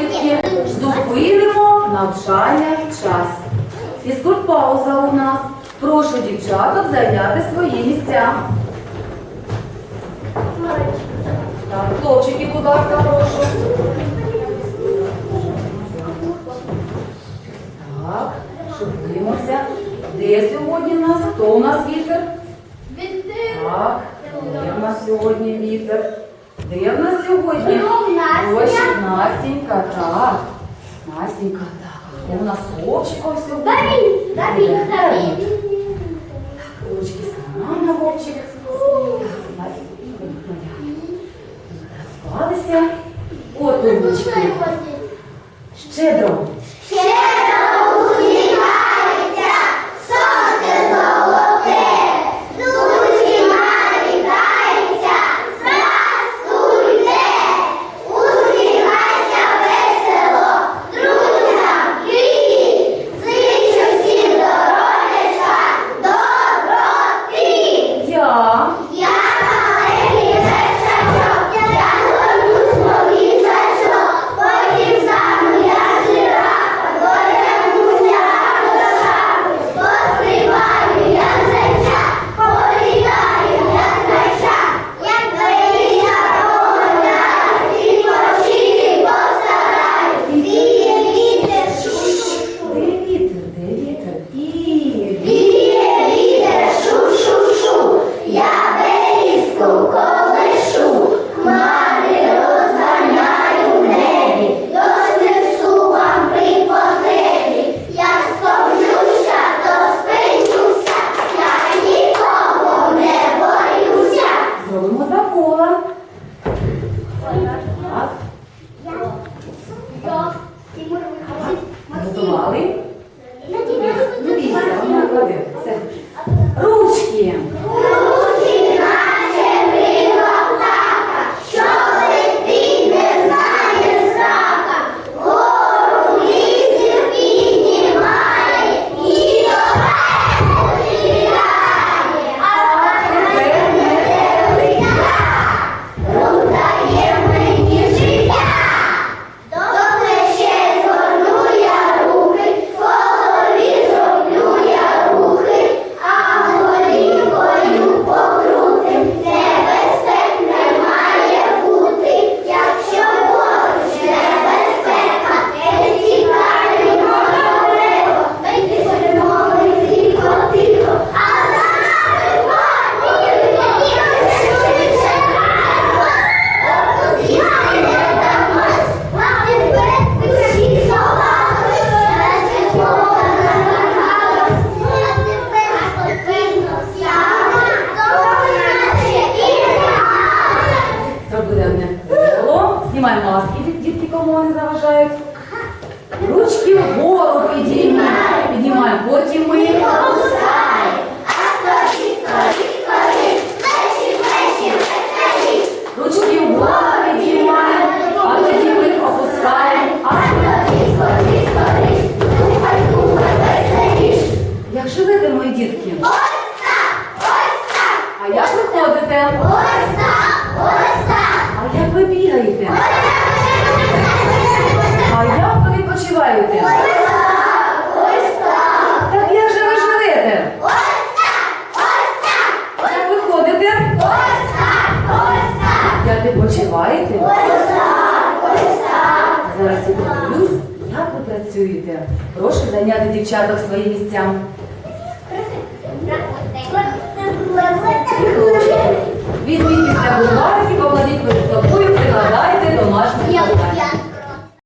Дітки! Зупинимо навчальний час. Фізкульт-пауза у нас. Прошу дівчаток зайняти свої місця. Так, хлопчики, будь ласка, прошу. Так, шукуємося. Де сьогодні у нас? Хто у нас вітер? Так, де в нас сьогодні вітер? Де в нас сьогодні? Ну, Настя. Настенька, так. Настенька, так. Хто у нас хлопчика сьогодні? Давид, Давид, Давид. Ручки сама вовчик. Вклалися. От ручки. Щедро. Ручки. Знімаємо маски, дітки, кому вони заважають. Ручки вгору підіймаємо. Піднімаємо. Потім ми ручки вгору підіймаємо. А тоді ми опускаємо. А як живете, мої дітки? А як ви ходите? А як ви бігаєте? А як ви відпочиваєте? Так як же ви живете? Як ви ходите? Як відпочиваєте? Зараз я подивлюсь, як ви працюєте. Прошу зайняти дівчаток свої місця. Візьміть